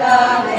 Thank